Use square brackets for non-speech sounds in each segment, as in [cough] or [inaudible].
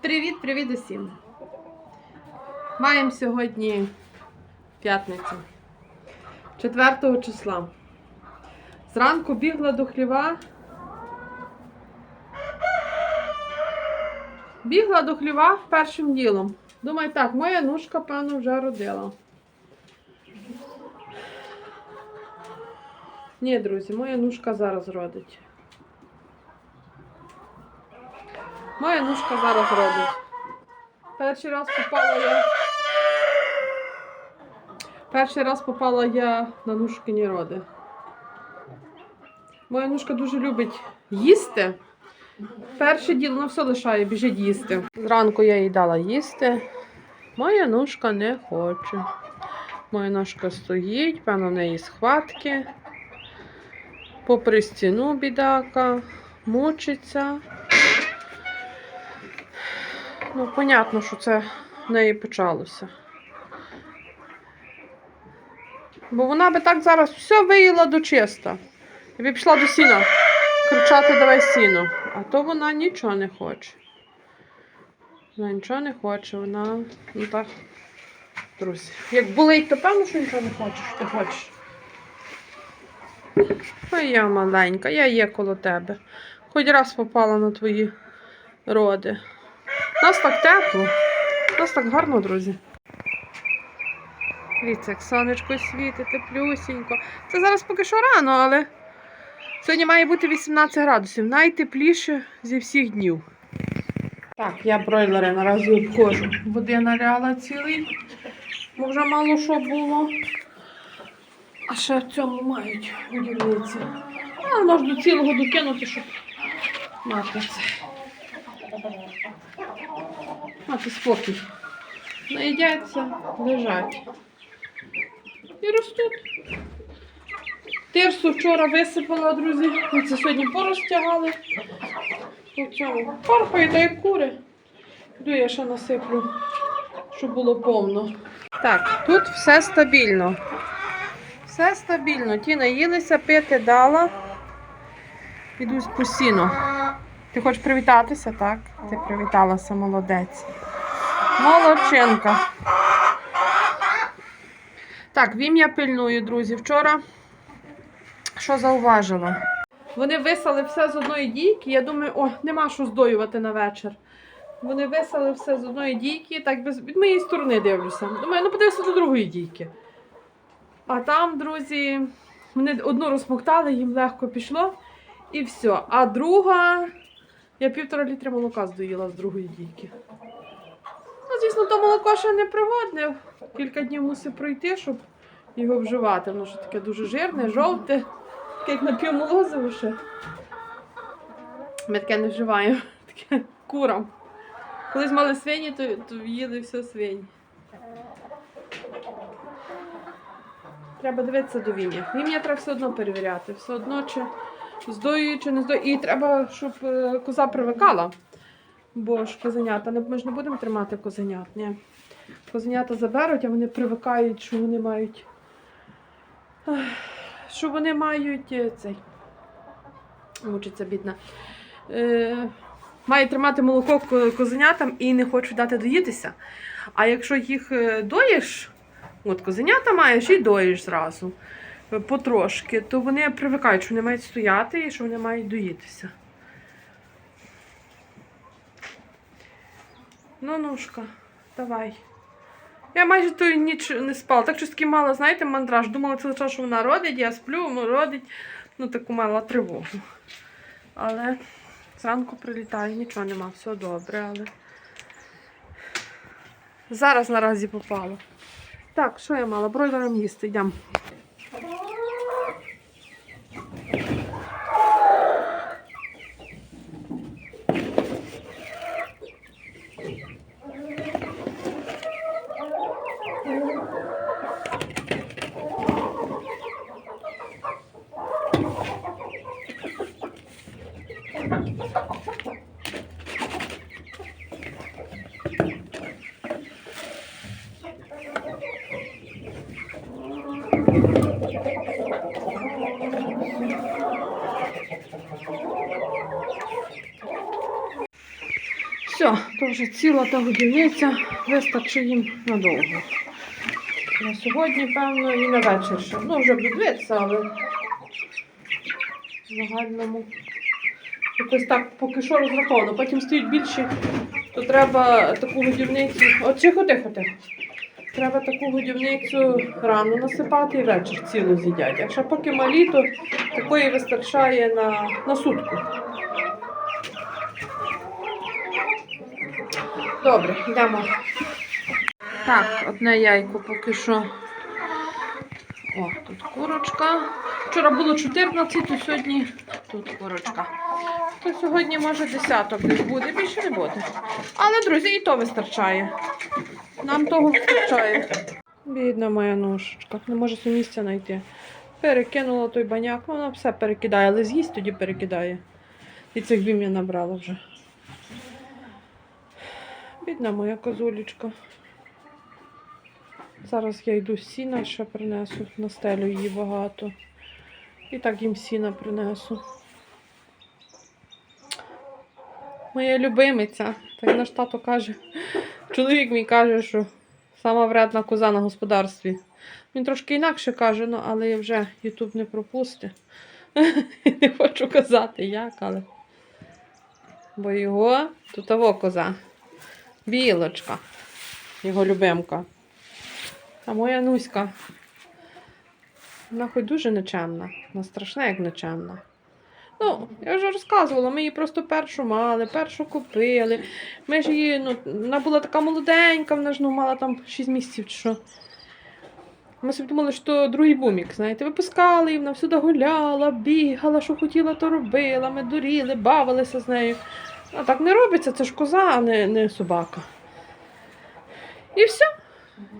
Привіт, привіт усім! Маємо сьогодні п'ятницю, 4 числа. Зранку бігла до хліва. Бігла до хліва першим ділом. Думаю, так, моя нушка, певно, вже родила. Ні, друзі, моя нушка зараз родить. Моя нушка зараз родить. Перший раз попала я. Перший раз попала я на нушкині роди. Моя нушка дуже любить їсти. Перше діло, вона все лишає, біжить їсти. Зранку я їй дала їсти. Моя нушка не хоче. Моя ножка стоїть, певно, в неї схватки. Попри стіну бідака, мучиться. Ну, понятно, що це в неї почалося. Бо вона би так зараз все виїла до чиста. І би пішла до сіна кричати давай сіно. А то вона нічого не хоче. Вона нічого не хоче, вона ну так. Друзі. Як болить, то певно, що нічого не хочеш, ти хочеш. Ой, я маленька, я є коло тебе. Хоч раз попала на твої роди. Нас так тепло, нас так гарно, друзі. Дивіться, як сонечко світить, теплюсінько. Це зараз поки що рано, але сьогодні має бути 18 градусів. Найтепліше зі всіх днів. Так, я бройлери наразі обходжу. Води наляла цілий, бо вже мало що було. А ще в цьому мають годівниці. А можна до цілого докинути, щоб мати це. Мати спокій. Наїдяться, лежать. І ростуть. Тирсу вчора висипала, друзі. Ми це сьогодні порозтягали. Парпає та як кури. Йду я ще насиплю, щоб було повно. Так, тут все стабільно. Все стабільно. Ті наїлися, пити дала. Підуть по сіну. Ти хочеш привітатися, так? Ти привіталася, молодець. Молодчинка. Так, вім я пильную, друзі. Вчора що зауважила? Вони висали все з одної дійки. Я думаю, о, нема що здоювати на вечір. Вони висали все з одної дійки, так без від моєї сторони дивлюся. Думаю, ну подивися до другої дійки. А там, друзі, вони одну розмоктали, їм легко пішло. І все. А друга, я півтора літра молока здоїла з другої дійки. Ну, звісно, то молоко ще не пригодне. Кілька днів мусить пройти, щоб його вживати. Воно що таке дуже жирне, жовте, таке як напівмолозиво ще. Ми таке не вживаємо, [laughs] таке курам. Колись мали свині, то, то їли все свині. Треба дивитися до вім'я. Вім'я треба все одно перевіряти. Все одно чи здоює, чи не здоює. І треба, щоб е, коза привикала. Бо ж козенята, ми ж не будемо тримати козенят. Ні. Козенята заберуть, а вони привикають, що вони мають. Що вони мають е, цей. Мучиться бідна. Е, має тримати молоко козенятам і не хочуть дати доїтися. А якщо їх е, доїш, от козенята маєш і доїш зразу е, потрошки, то вони привикають, що вони мають стояти і що вони мають доїтися. Ну, нушка, давай. Я майже ту ніч не спала. Так щось таки мала, знаєте, мандраж. Думала цілий час, що вона родить, я сплю, ну, родить. Ну, таку мала тривогу. Але зранку прилітає, нічого нема, все добре, але. Зараз наразі попало. Так, що я мала? Бройлером їсти, йдемо. Вже ціла та годівниця, вистачить їм надовго. На сьогодні, певно, і на вечір ще. Ну, вже буду але в загальному якось так поки що розраховано. Потім стають більші, то треба таку годівницю. От тихо, тихо, тихо. Треба таку годівницю рано насипати і вечір цілу з'їдять. Якщо поки малі, то такої вистачає на, на сутку. Добре, йдемо. Так, одне яйко поки що. О, тут курочка. Вчора було 14, то сьогодні тут курочка. То сьогодні, може, десяток десь буде, більше не буде. Але, друзі, і то вистачає. Нам того вистачає. Бідна моя ножичка, не може собі місця знайти. Перекинула той баняк, вона все перекидає, але з'їсть тоді перекидає. І цих вім я набрала вже. Бідна моя козулечка. Зараз я йду сіна, ще принесу, настелю її багато. І так їм сіна принесу. Моя любимиця. Так наш тато каже. Чоловік мій каже, що сама вредна коза на господарстві. Він трошки інакше каже, ну, але я вже Ютуб не пропусти. [laughs] Не хочу казати як, але. Бо його тут того коза. Білочка. Його любимка. А моя Нуська. Вона хоч дуже нечемна. Вона страшна, як нечемна. Ну, я вже розказувала, ми її просто першу мали, першу купили. Ми ж її, ну, вона була така молоденька, вона ж ну, мала там 6 місяців чи що. Ми собі думали, що другий бумік, знаєте, випускали її, вона всюди гуляла, бігала, що хотіла, то робила. Ми дуріли, бавилися з нею. А так не робиться, це ж коза, а не, не собака. І все.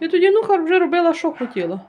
І тоді Нуха вже робила, що хотіла.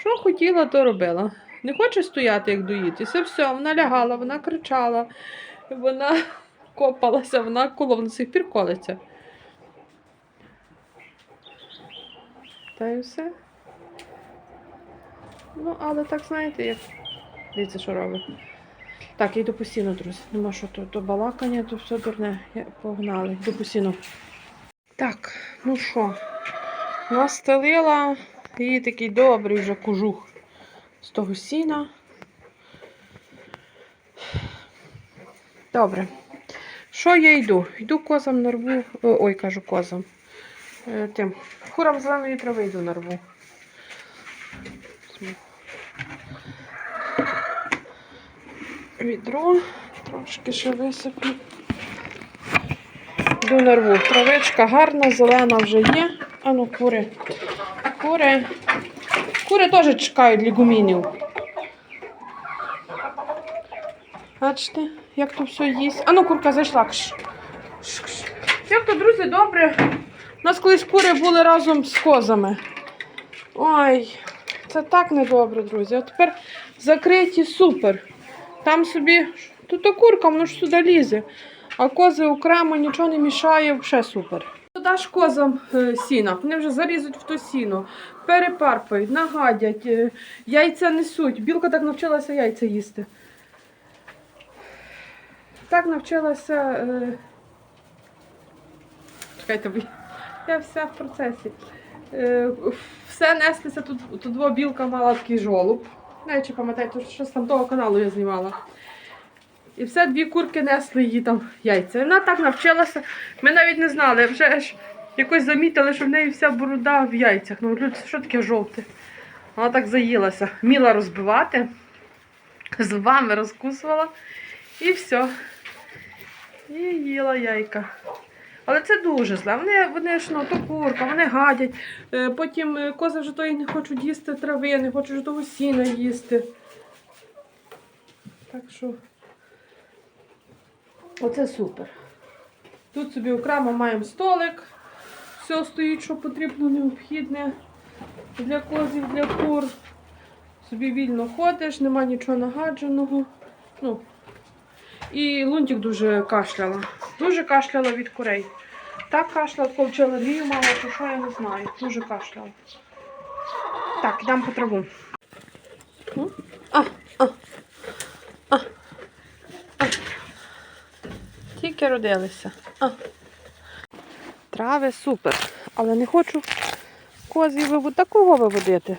Що хотіла, то робила. Не хоче стояти, як доїтися. Все, вона лягала, вона кричала, вона [laughs] копалася, вона коло, до сих пір колиться. Та й все. Ну, але так знаєте, як. Дивіться, що робить. Так, я йду постійно, друзі. Нема що то, то балакання, то все дурне. Погнали, йду постійно. Так, ну що, настелила і такий добрий вже кожух з того сіна. Добре. Що я йду? Йду козам нарву. Ой, кажу козам. Е, Тим. Курам зеленої трави йду нарву. Відро. Трошки ще висиплю. Йду нарву. Травичка гарна, зелена вже є. Ану, кури. Кури. Кури теж чекають лігумінів. Бачите, як то все їсть. Ану, курка зайшла. Кш. Кш, кш. Як то, друзі, добре. У нас колись кури були разом з козами. Ой, це так недобре, друзі. А тепер закриті супер. Там собі. Тут то курка, воно ж сюди лізе. А кози окремо нічого не мішає, взагалі супер. Даш козам е, сіна, вони вже залізуть в то сіно, перепарпають, нагадять, е, яйця несуть. Білка так навчилася яйця їсти. Так навчилася. Е... Чекайте, я вся в процесі. Все неслися тут, тут білка мала такий жолоб. Не чи пам'ятаєте, що з там того каналу я знімала. І все дві курки несли її там яйця. Вона так навчилася. Ми навіть не знали, вже ж якось замітили, що в неї вся борода в яйцях. Ну, люди, що таке жовте? Вона так заїлася. Міла розбивати, зубами розкусувала і все. І їла яйка. Але це дуже зле. Вони, вони ж ну, то курка, вони гадять. Е, Потім е, кози вже тої не хочуть їсти трави, не хочуть того сіна їсти. Так що. Оце супер. Тут собі окремо маємо столик. Все стоїть, що потрібно, необхідне для козів, для кур. Собі вільно ходиш, нема нічого нагадженого. Ну. І лунтик дуже кашляла. Дуже кашляла від курей. Так кашляла, коли вчила алергію мала, то що я не знаю. Дуже кашляла. Так, йдемо по траву. М? А, а, а. Тільки родилися. А. Трави супер. Але не хочу козі вивод... такого виводити.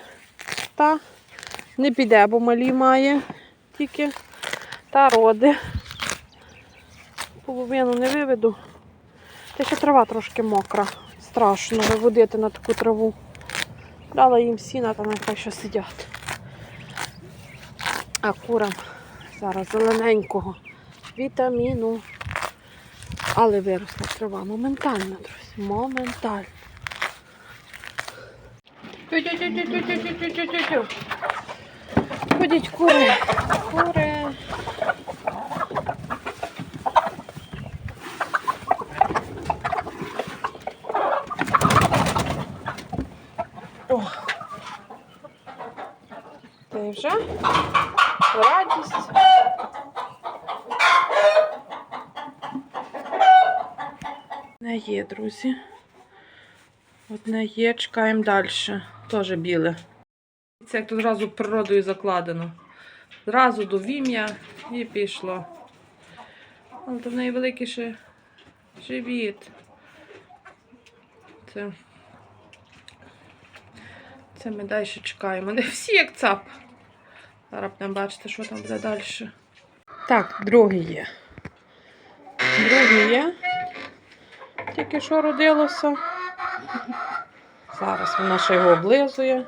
Та не піде, бо малі має тільки та роди. Половину не виведу. Те, ще трава трошки мокра. Страшно виводити на таку траву. Дала їм сіна, там нехай ще сидять. А курам зараз зелененького вітаміну. Але виросла трава. Моментально, друзі. Моментально. Ходіть, кури. кури. Є, друзі. Одне є, чекаємо далі. Теж біле. Це як тут зразу природою закладено. Зразу до вім'я і пішло. Але то в неї великий ще живіт. Це, це ми далі чекаємо. Не всі як цап. Зараз будемо бачити, що там буде далі. Так, другий є. Другий є. Тільки що родилося. Зараз вона ще його облизує.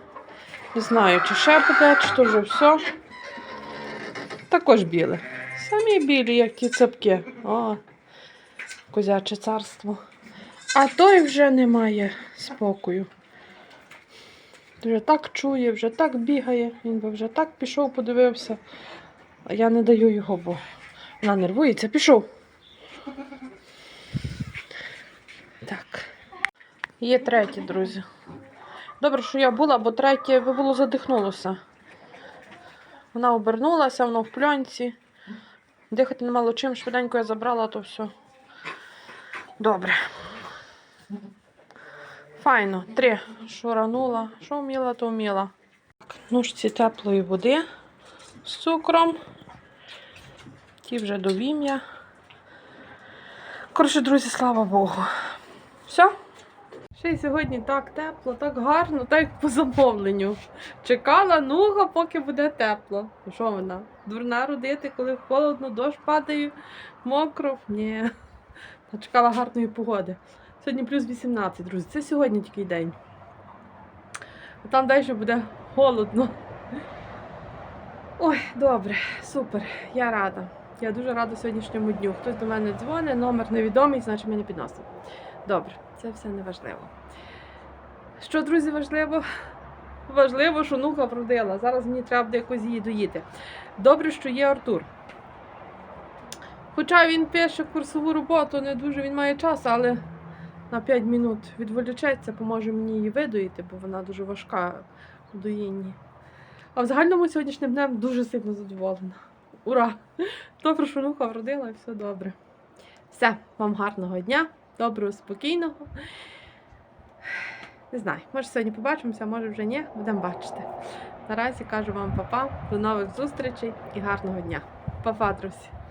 Не знаю, чи ще буде, чи то вже все. Також біле. Самі білі, як ті цепки. О, козяче царство. А той вже не має спокою. Вже так чує, вже так бігає, він би вже так пішов, подивився. А я не даю його, бо вона нервується, пішов. Так. Є третє, друзі. Добре, що я була, бо третє би було задихнулося. Вона обернулася, воно в пльонці. Дихати не мало чим, швиденько я забрала, то все. Добре. Файно. Три. Що ранула, що вміла, то вміла. Ножці теплої води з цукром. Ті вже до вім'я. Коротше, друзі, слава Богу. Все? Ще й сьогодні так тепло, так гарно, так як по замовленню. Чекала нуга, поки буде тепло. Ну, Що вона? Дурна родити, коли холодно, дощ падає, мокро. Ні. Чекала гарної погоди. Сьогодні плюс 18, друзі. Це сьогодні такий день. А там далі буде холодно. Ой, добре, супер. Я рада. Я дуже рада сьогоднішньому дню. Хтось до мене дзвонить, номер невідомий, значить ми не підносимо. Добре, це все не важливо. Що, друзі, важливо? Важливо, що нуха вродила. Зараз мені треба буде якось її доїти. Добре, що є Артур. Хоча він пише курсову роботу, не дуже він має час, але на 5 минут відволічеться, поможе мені її видоїти, бо вона дуже важка у доїнні. А в загальному сьогоднішнім днем дуже сильно задоволена. Ура! Добре, що нуха вродила і все добре. Все, вам гарного дня, доброго, спокійного. Не знаю, може сьогодні побачимося, може вже ні, будемо бачити. Наразі кажу вам па-па, до нових зустрічей і гарного дня. Па-па, друзі!